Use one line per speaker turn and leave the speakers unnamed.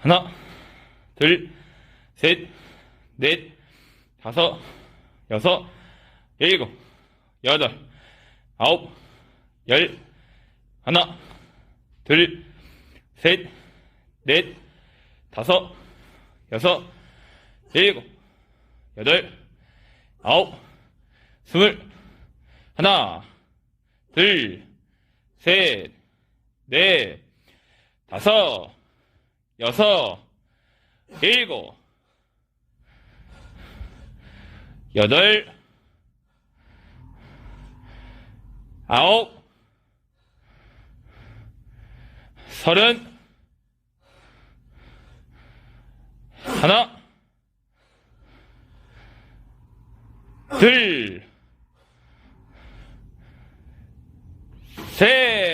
하나, 둘, 셋, 넷, 다섯, 여섯, 일곱, 여덟, 아홉, 열, 하나, 둘, 셋, 넷, 다섯, 여섯, 일곱, 여덟, 아홉, 스물, 하나, 둘, 셋, 넷, 다섯, 여섯, 일곱, 여덟, 아홉, 서른, 하나, 둘, 셋,